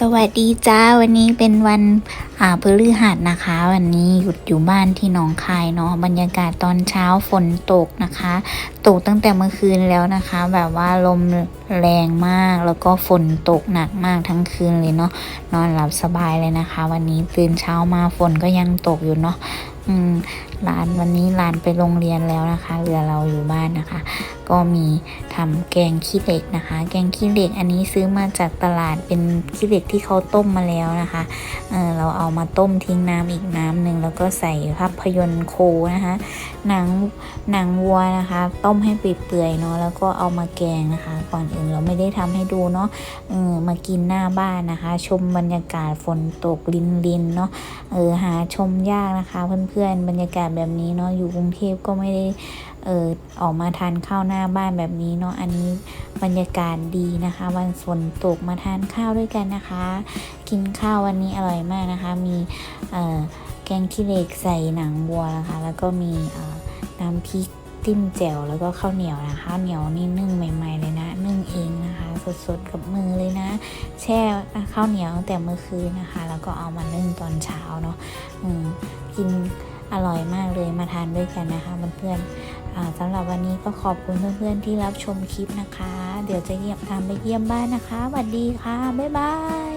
สวัสดีจ้าวันนี้เป็นวันอ่าพฤหัสนะคะ วันนี้หยุดอยู่บ้านที่หนองคายเนาะบรรยากาศตอนเช้าฝนตกนะคะ ตกตั้งแต่เมื่อคืนแล้วนะคะ แบบว่าลมแรงมากแล้วก็ฝนตกหนักมากทั้งคืนเลยเนาะนอนหลับสบายเลยนะคะ วันนี้ตื่นเช้ามาฝนก็ยังตกอยู่เนาะอืมหลานวันนี้หลานไปโรงเรียนแล้วนะคะเหลือเราอยู่บ้านนะคะ ก็มี ทำแกงขี้เหล็กนะคะ แกงขี้เหล็กอันนี้ซื้อมาจากตลาดเป็นขี้เหล็กที่เขาต้มมาแล้วนะคะเออเราเอามาต้มทิ้งน้ำอีกน้ำหนึ่งแล้วก็ใส่ภาพยนตร์โคนะคะหนังหนังวัวนะคะ ต้มให้เปื่อยๆเนาะแล้วก็เอามาแกงนะคะ ก่อนอื่นเราไม่ได้ทำให้ดูเนาะเออมากินหน้าบ้านนะคะ ชมบรรยากาศฝนตกลินลินเนาะเออหาชมยากนะคะ เพื่อนๆบรรยากาศแบบนี้เนาะอยู่กรุงเทพก็ไม่ได้ เออออกมาทานข้าวหน้าบ้านแบบนี้เนาะอันนี้บรรยากาศดีนะคะ วันฝนตกมาทานข้าวด้วยกันนะคะ กินข้าววันนี้อร่อยมากนะคะ มีแกงขี้เหล็กใส่หนังวัวนะคะ แล้วก็มีน้ำพริกจิ้มแจ่วแล้วก็ข้าวเหนียวนะคะข้าวเหนียวนี่นึ่งใหม่ ๆ เลยนะ นึ่งเองนะคะ สดๆกับมือเลยนะ แช่ข้าวเหนียวตั้งแต่เมื่อคืนนะคะ แล้วก็เอามานึ่งตอนเช้าเนาะกินอร่อยมากเลยมาทานด้วยกันนะคะเพื่อนๆ สำหรับวันนี้ก็ขอบคุณเพื่อนๆที่รับชมคลิปนะคะ เดี๋ยวจะเยี่ยมตามไปเยี่ยมบ้านนะคะสวัสดีค่ะ บ๊ายบาย